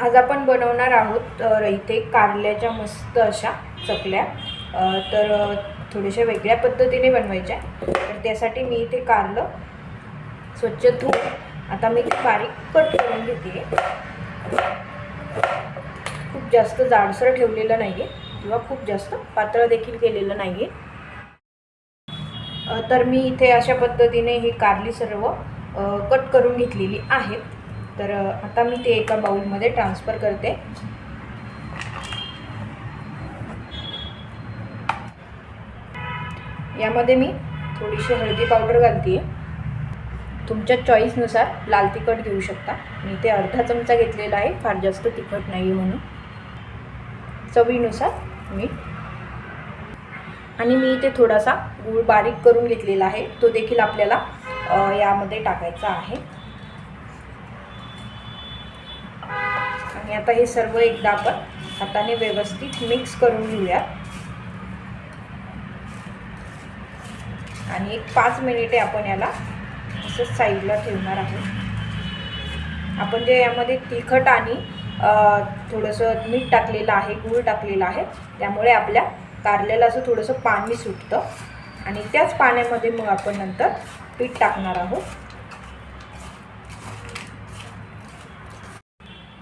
आज आपण बनवणार आहोत तर इथे कारल्याच्या मस्त अशा चकल्या. तर थोड्याशा वेगळ्या पद्धतीने बनवायच्या तर त्यासाठी मी इथे कारलं स्वच्छ धुवून आता मी ते बारीक कट करून घेते. खूप जास्त जाडसर ठेवलेलं नाही आहे किंवा खूप जास्त पातळ देखील केलेलं नाही आहे तर मी इथे अशा पद्धतीने ही कारली सर्व कट करून घेतलेली आहेत. तर आता मी ते एका बाऊलमध्ये ट्रान्सफर करते. यामध्ये मी थोडीशी हळदी पावडर घालते तुमच्या चॉईसनुसार लाल तिखट घेऊ शकता. मी ते अर्धा चमचा घेतलेला आहे फार जास्त तिखट नाही आहे म्हणून. चवीनुसार मीठ आणि मी इथे थोडासा गूळ बारीक करून घेतलेला आहे. तो देखील आपल्याला यामध्ये टाकायचा आहे. आणि आता हे सर्व एकदा आपण हाताने व्यवस्थित मिक्स करून घेऊया आणि एक पाच मिनिटे आपण याला असं साईडला ठेवणार आहोत. आपण जे यामध्ये तिखट आणि थोडंसं मीठ टाकलेलं आहे गूळ टाकलेलं आहे त्यामुळे आपल्या कारल्याला असं थोडंसं पाणी सुटतं. आणि त्याच पाण्यामध्ये मग आपण नंतर पीठ टाकणार आहोत.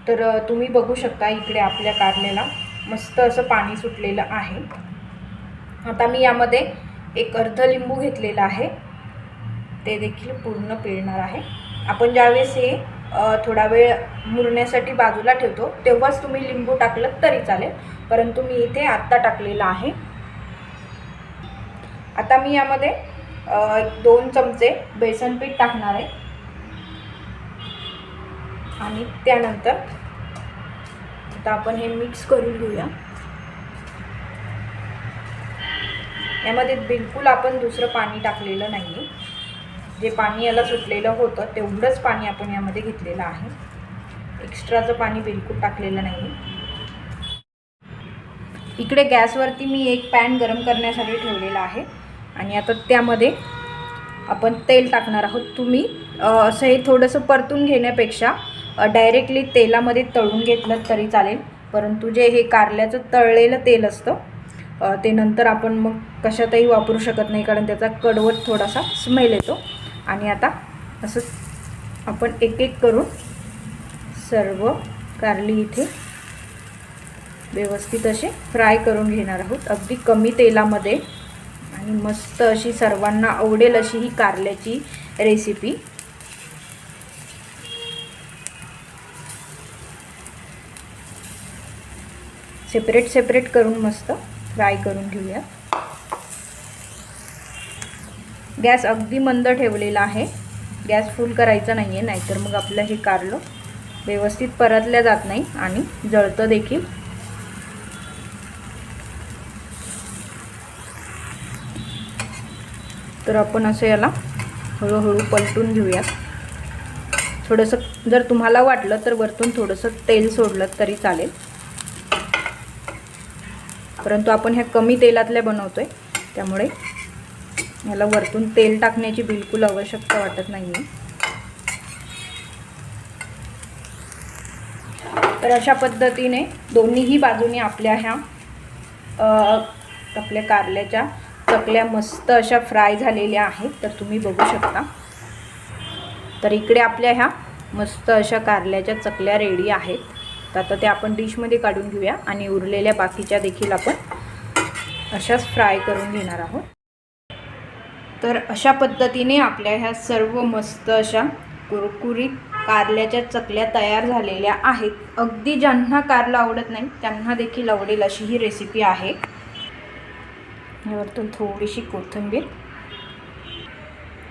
तर तुम्ही बघू शकता इकडे आपल्या कारल्याला मस्त असं पाणी सुटलेलं आहे. आता मी यामध्ये एक अर्ध लिंबू घेतलेला आहे. ते देखील पूर्ण पिळणार आहे. आपण ज्यावेळेस हे थोडा वेळ मुरण्यासाठी बाजूला ठेवतो तेव्हाच तुम्ही लिंबू टाकलं तरी चालेल. परंतु मी इथे आत्ता टाकलेलं आहे. आता मी यामध्ये दोन चमचे बेसन पीठ टाकणार आहे. आणि त्यानंतर आता आपण हे मिक्स करून घेऊया. यामध्ये बिलकुल आपण दुसरं पाणी टाकलेलं नाही आहे जे पाणी याला सुटलेलं होतं तेवढंच पाणी आपण यामध्ये घेतलेलं आहे. एक्स्ट्राचं पाणी बिलकुल टाकलेलं नाही इकडे गॅसवरती मी एक पॅन गरम करण्यासाठी ठेवलेला आहे. आणि आता त्यामध्ये आपण तेल टाकणार आहोत. तुम्ही असं हे थोडंसं परतून घेण्यापेक्षा डायरेक्टली तेलामध्ये तळून घेतलं तरी चालेल. परंतु जे हे कारल्याचं तळलेलं तेल असतं ते नंतर आपण मग कशातही वापरू शकत नाही कारण त्याचा कडवट थोडासा स्मेल येतो. आणि आता असं आपण एक एक करून सर्व कारली इथे व्यवस्थित असे फ्राय करून घेणार आहोत. अगदी कमी तेलामध्ये. आणि मस्त अशी सर्वांना आवडेल अशी ही कारल्याची रेसिपी सेपरेट सेपरेट करून मस्त फ्राय करून घेऊया. गॅस अगदी मंद ठेवलेला आहे. गॅस फुल करायचा नाही आहे नाहीतर मग आपलं हे कारलं व्यवस्थित परतल्या जात नाही आणि जळतं देखील. तर आपण असं याला हळूहळू पलटून घेऊयात थोडंसं जर तुम्हाला वाटलं तर वरतून थोडंसं तेल सोडलं तरी चालेल. परंतु आपण ह्या कमी तेलातल्या बनवतो आहे त्यामुळे ह्याला वरतून तेल टाकण्याची बिलकुल आवश्यकता वाटत नाही आहे तर अशा पद्धतीने दोन्हीही बाजूने आपल्या ह्या आपल्या कारल्याच्या चकल्या मस्त अशा फ्राय झालेल्या आहेत तर तुम्ही बघू शकता. तर इकडे आपल्या ह्या मस्त अशा कारल्याच्या चकल्या रेडी आहेत. तर आता ते आपण डिशमध्ये काढून घेऊया आणि उरलेल्या बाकीच्या देखील आपण अशाच फ्राय करून घेणार आहोत. तर अशा पद्धतीने आपल्या ह्या सर्व मस्त अशा कुरकुरीत कारल्याच्या चकल्या तयार झालेल्या आहेत. अगदी ज्यांना कारलं आवडत नाही त्यांना देखील आवडेल अशी ही रेसिपी आहे. यावरतून थोडीशी कोथिंबीर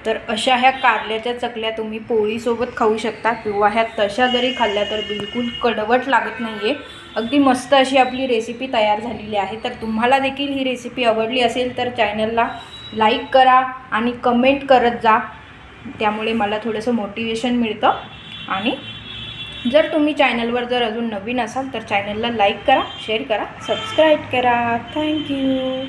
तर अशा ह्या कारल्याच्या चकल्या तुम्ही पोळीसोबत खाऊ शकता किंवा ह्या तशा जरी खाल्ल्या तर बिलकुल कडवट लागत नाही आहे अगदी मस्त अशी आपली रेसिपी तयार झालेली आहे. तर तुम्हाला देखील ही रेसिपी आवडली असेल तर चॅनलला लाईक करा आणि कमेंट करत जा. त्यामुळे मला थोडंसं मोटिवेशन मिळतं. आणि जर तुम्ही चॅनलवर जर अजून नवीन असाल तर चॅनलला लाईक करा शेअर करा सबस्क्राईब करा. थँक्यू